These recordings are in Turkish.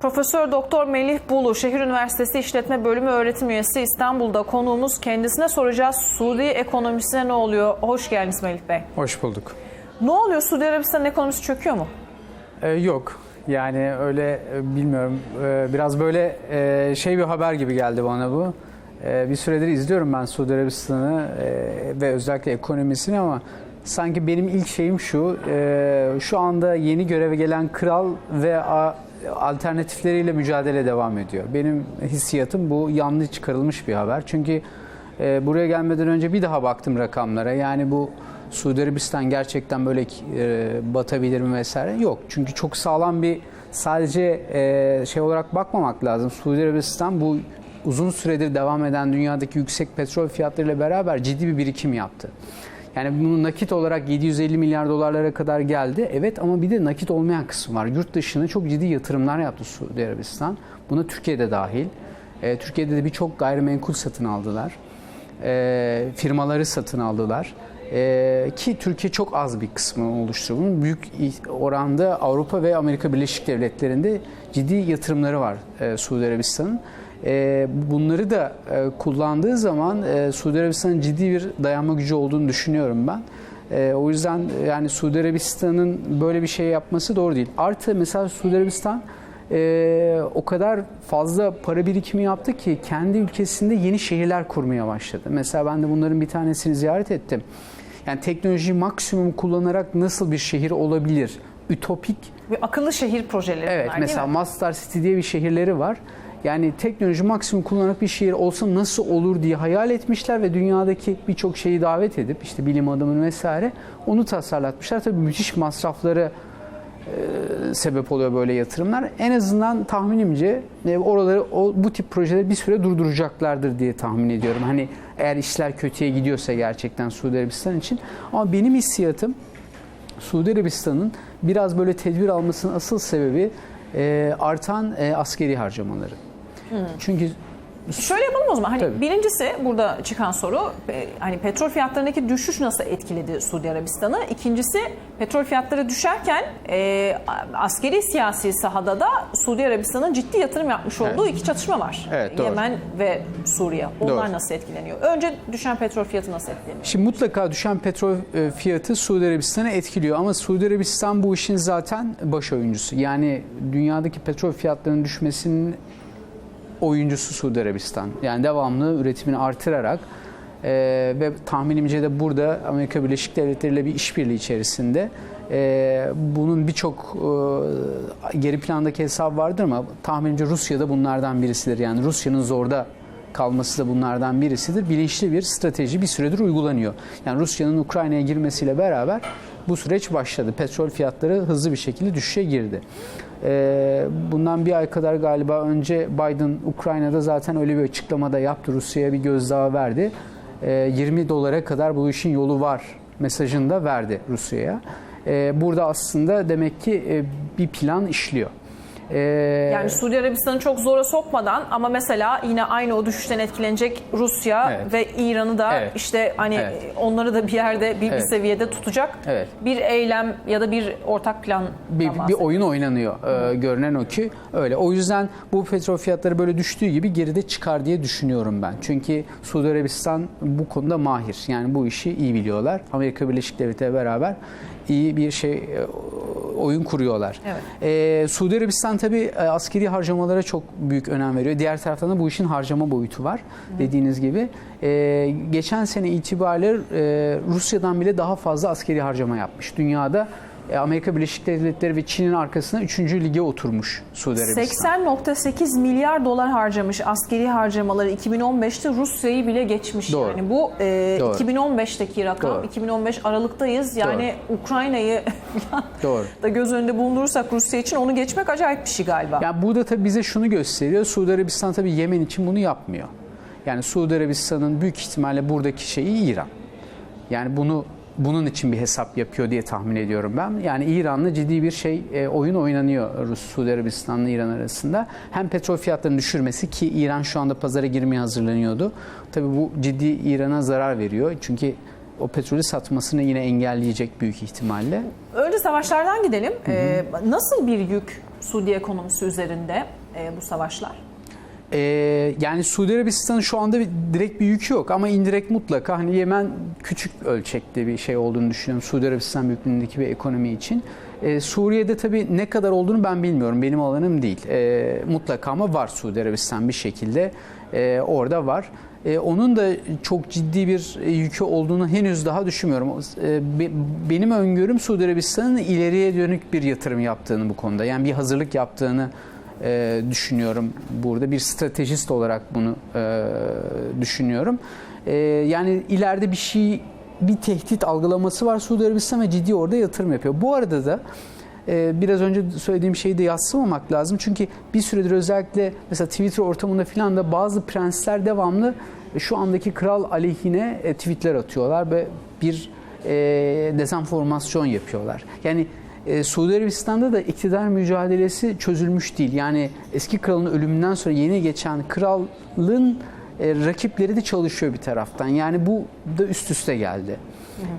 Profesör Doktor Melih Bulu, Şehir Üniversitesi İşletme Bölümü öğretim üyesi İstanbul'da konuğumuz. Kendisine soracağız Suudi ekonomisine ne oluyor? Hoş geldiniz Melih Bey. Hoş bulduk. Ne oluyor? Suudi Arabistan'ın ekonomisi çöküyor mu? Ee, yok. Yani öyle e, bilmiyorum. Ee, biraz böyle e, şey bir haber gibi geldi bana bu. Ee, bir süredir izliyorum ben Suudi Arabistan'ı e, ve özellikle ekonomisini ama sanki benim ilk şeyim şu. e, şu anda yeni göreve gelen kral ve a- alternatifleriyle mücadele devam ediyor. Benim hissiyatım bu yanlış çıkarılmış bir haber. Çünkü e, buraya gelmeden önce bir daha baktım rakamlara. Yani bu Suudi Arabistan gerçekten böyle e, batabilir mi vesaire? Yok. Çünkü çok sağlam bir sadece e, şey olarak bakmamak lazım. Suudi Arabistan bu uzun süredir devam eden dünyadaki yüksek petrol fiyatlarıyla beraber ciddi bir birikim yaptı. Yani bunu nakit olarak 750 milyar dolarlara kadar geldi. Evet ama bir de nakit olmayan kısım var. Yurt dışına çok ciddi yatırımlar yaptı Suudi Arabistan. Buna Türkiye'de dahil. E, Türkiye'de de birçok gayrimenkul satın aldılar. E, firmaları satın aldılar. E, ki Türkiye çok az bir kısmını oluşturuyor. Bunun büyük oranda Avrupa ve Amerika Birleşik Devletleri'nde ciddi yatırımları var e, Suudi Arabistan'ın. E, bunları da e, kullandığı zaman e, Suudi Arabistan'ın ciddi bir dayanma gücü olduğunu düşünüyorum ben. E, o yüzden yani Suudi Arabistan'ın böyle bir şey yapması doğru değil. Artı mesela Suudi Arabistan e, o kadar fazla para birikimi yaptı ki kendi ülkesinde yeni şehirler kurmaya başladı. Mesela ben de bunların bir tanesini ziyaret ettim. Yani teknolojiyi maksimum kullanarak nasıl bir şehir olabilir? Ütopik Bir akıllı şehir projeleri Evet bunlar mesela? Mastar City diye bir şehirleri var. Yani teknoloji maksimum kullanarak bir şehir olsa nasıl olur diye hayal etmişler ve dünyadaki birçok şeyi davet edip işte bilim adamını vesaire onu tasarlatmışlar. Tabii müthiş masrafları sebep oluyor böyle yatırımlar. En azından tahminimce e, oraları o bu tip projeleri bir süre durduracaklardır diye tahmin ediyorum. Hani eğer işler kötüye gidiyorsa gerçekten Suudi Arabistan için. Ama benim hissiyatım Suudi Arabistan'ın biraz böyle tedbir almasının asıl sebebi e, artan e, askeri harcamaları. Çünkü Şöyle yapalım o zaman. Hani Tabii. birincisi burada çıkan soru e, hani petrol fiyatlarındaki düşüş nasıl etkiledi Suudi Arabistan'ı? İkincisi petrol fiyatları düşerken e, askeri siyasi sahada da Suudi Arabistan'ın ciddi yatırım yapmış olduğu iki çatışma var. Evet, doğru. Yemen ve Suriye. Onlar Doğru. nasıl etkileniyor? Önce düşen petrol fiyatı nasıl etkileniyor? Şimdi mutlaka düşen petrol e, fiyatı Suudi Arabistan'ı etkiliyor ama Suudi Arabistan bu işin zaten baş oyuncusu. Yani dünyadaki petrol fiyatlarının düşmesinin oyuncusu Suudi Arabistan. Yani devamlı üretimini artırarak e, ve tahminimce de burada Amerika Birleşik Devletleri ile bir işbirliği içerisinde e, bunun birçok e, geri plandaki hesap vardır ama tahminimce Rusya da bunlardan birisidir. Yani Rusya'nın zorda kalması da bunlardan birisidir. Bilinçli bir strateji bir süredir uygulanıyor. Yani Rusya'nın Ukrayna'ya girmesiyle beraber bu süreç başladı. Petrol fiyatları hızlı bir şekilde düşüşe girdi. Ee, bundan bir ay kadar galiba önce Biden Ukrayna'da zaten öyle bir açıklama da yaptı. Rusya'ya bir gözdağı verdi. Ee, 20 dolara kadar bu işin yolu var mesajını da verdi Rusya'ya. Ee, burada aslında demek ki e, bir plan işliyor. Ee, Yani Suudi Arabistan'ı çok zora sokmadan ama mesela yine aynı o düşüşten etkilenecek Rusya Evet. ve İran'ı da Evet. işte hani Evet. onları da bir yerde bir, bir Evet. seviyede tutacak Evet. bir eylem ya da bir ortak plan bir, bir oyun oynanıyor Ee, görünen o ki öyle. O yüzden bu petrol fiyatları böyle düştüğü gibi geride çıkar diye düşünüyorum ben. Çünkü Suudi Arabistan bu konuda mahir. Yani bu işi iyi biliyorlar. Amerika Birleşik Devletleri beraber iyi bir şey e, oyun kuruyorlar. Evet. Ee, Suudi Arabistan tabii e, askeri harcamalara çok büyük önem veriyor. Diğer taraftan da bu işin harcama boyutu var dediğiniz gibi. Ee, geçen sene itibariyle e, Rusya'dan bile daha fazla askeri harcama yapmış. Dünyada e, Amerika Birleşik Devletleri ve Çin'in arkasına 3. lige oturmuş Suudi Arabistan. 80.8 milyar dolar harcamış askeri harcamaları 2015'te Rusya'yı bile geçmiş. Doğru. Yani bu e, Doğru. 2015'teki rakam. Doğru. 2015 Aralık'tayız. Yani Ukrayna'yı da göz önünde bulundurursak Rusya için onu geçmek acayip bir şey galiba. Yani bu da tabii bize şunu gösteriyor. Suudi Arabistan tabii Yemen için bunu yapmıyor. Yani Suudi Arabistan'ın büyük ihtimalle buradaki şeyi İran. Yani bunu bunun için bir hesap yapıyor diye tahmin ediyorum ben. Yani İran'la ciddi bir şey e, oyun oynanıyor Rus Suudi Arabistan'la İran arasında. Hem petrol fiyatlarını düşürmesi ki İran şu anda pazara girmeye hazırlanıyordu. Tabii bu ciddi İran'a zarar veriyor. Çünkü o petrolü satmasını yine engelleyecek büyük ihtimalle. Önce savaşlardan gidelim. Ee, nasıl bir yük Suudi ekonomisi üzerinde e, bu savaşlar? Ee, yani Suudi Arabistan'ın şu anda bir, direkt bir yükü yok ama indirekt mutlaka hani Yemen küçük ölçekte bir şey olduğunu düşünüyorum Suudi Arabistan büyüklüğündeki bir ekonomi için. Ee, Suriye'de tabii ne kadar olduğunu ben bilmiyorum. Benim alanım değil. Ee, mutlaka ama var Suudi Arabistan bir şekilde ee, orada var. Ee, onun da çok ciddi bir e, yükü olduğunu henüz daha düşünmüyorum. Ee, be- benim öngörüm Suudi Arabistan'ın ileriye dönük bir yatırım yaptığını bu konuda. Yani bir hazırlık yaptığını e, düşünüyorum burada. Bir stratejist olarak bunu e, düşünüyorum. E, yani ileride bir şey, bir tehdit algılaması var Suudi Arabistan ve ciddi orada yatırım yapıyor. Bu arada da e, biraz önce söylediğim şeyi de yatsımamak lazım. Çünkü bir süredir özellikle mesela Twitter ortamında filan da bazı prensler devamlı şu andaki kral aleyhine e, tweetler atıyorlar ve bir e, dezenformasyon yapıyorlar. Yani e, Suudi Arabistan'da da iktidar mücadelesi çözülmüş değil. Yani eski kralın ölümünden sonra yeni geçen kralın e, rakipleri de çalışıyor bir taraftan. Yani bu da üst üste geldi.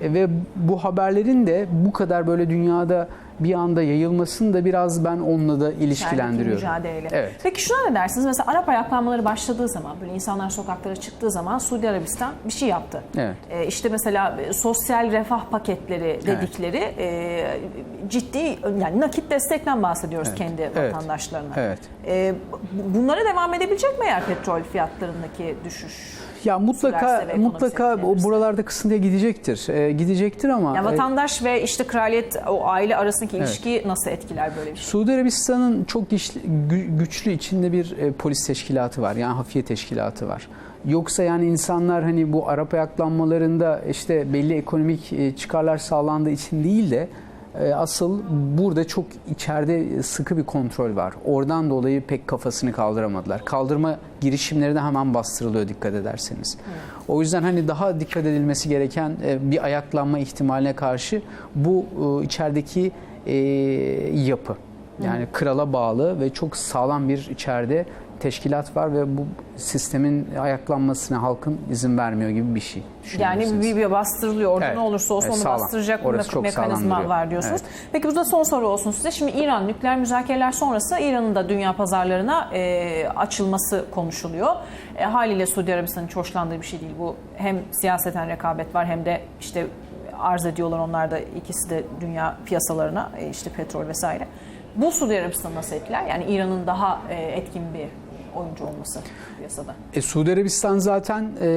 E, ve bu haberlerin de bu kadar böyle dünyada bir anda yayılmasını da biraz ben onunla da ilişkilendiriyorum. mücadeleyle. Evet. Peki şuna ne dersiniz? Mesela Arap ayaklanmaları başladığı zaman, böyle insanlar sokaklara çıktığı zaman Suudi Arabistan bir şey yaptı. Evet. Ee, işte mesela e, sosyal refah paketleri dedikleri e, ciddi yani nakit destekten bahsediyoruz Evet. kendi Evet. vatandaşlarına. Evet. E, bu- bunlara devam edebilecek mi eğer petrol fiyatlarındaki düşüş? Ya mutlaka mutlaka o buralarda kısıntıya gidecektir. E, gidecektir ama Yani e, vatandaş ve işte kraliyet o aile arasındaki ilişkiyi nasıl etkiler böyle bir şey? Suudi Arabistan'ın çok güçlü, gü- güçlü içinde bir e, polis teşkilatı var. Yani hafiye teşkilatı var. Yoksa yani insanlar hani bu Arap ayaklanmalarında işte belli ekonomik e, çıkarlar sağlandığı için değil de e, asıl burada çok içeride sıkı bir kontrol var. Oradan dolayı pek kafasını kaldıramadılar. Kaldırma girişimleri de hemen bastırılıyor dikkat ederseniz. O yüzden hani daha dikkat edilmesi gereken e, bir ayaklanma ihtimaline karşı bu e, içerideki e, yapı. Yani krala bağlı ve çok sağlam bir içeride teşkilat var ve bu sistemin ayaklanmasına halkın izin vermiyor gibi bir şey. Yani bir, bir bastırılıyor. Orada Evet. ne olursa olsun Evet, onu sağlam. bastıracak bir Orası mekanizma var diyorsunuz. Evet. Peki bu da son soru olsun size. Şimdi İran nükleer müzakereler sonrası İran'ın da dünya pazarlarına e, açılması konuşuluyor. E, haliyle Suudi Arabistan'ın hiç hoşlandığı bir şey değil. Bu hem siyaseten rekabet var hem de işte arz ediyorlar onlar da ikisi de dünya piyasalarına e, işte petrol vesaire. Bu Suudi Arabistan'ı nasıl etkiler? Yani İran'ın daha e, etkin bir oyuncu olması piyasada. E, Suudi Arabistan zaten e,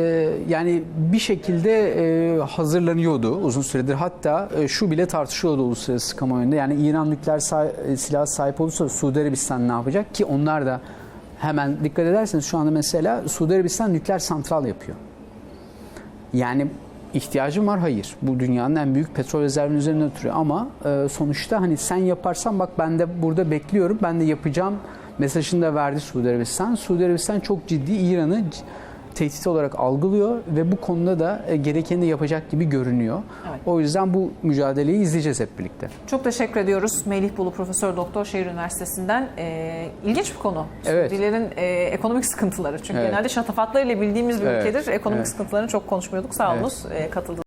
yani bir şekilde e, hazırlanıyordu uzun süredir. Hatta e, şu bile tartışıyordu uluslararası kamuoyunda. Yani İran nükleer sa- e, silah sahip olursa Suudi Arabistan ne yapacak ki onlar da hemen dikkat ederseniz şu anda mesela Suudi Arabistan nükleer santral yapıyor. Yani ihtiyacım var hayır. Bu dünyanın en büyük petrol rezervinin üzerine oturuyor ama e, sonuçta hani sen yaparsan bak ben de burada bekliyorum. Ben de yapacağım mesajını da verdi Suudi Arabistan. Suudi Arabistan çok ciddi İran'ı tehdit olarak algılıyor ve bu konuda da e, gerekeni yapacak gibi görünüyor. Evet. O yüzden bu mücadeleyi izleyeceğiz hep birlikte. Çok teşekkür ediyoruz Melih Bulu Profesör Doktor Şehir Üniversitesi'nden. Ee, ilginç bir konu. Evet. Suudilerin e, ekonomik sıkıntıları. Çünkü Evet. genelde şatafatlarıyla bildiğimiz bir Evet. ülkedir. Ekonomik Evet. sıkıntılarını çok konuşmuyorduk. Sağ olunuz e, katıldığınız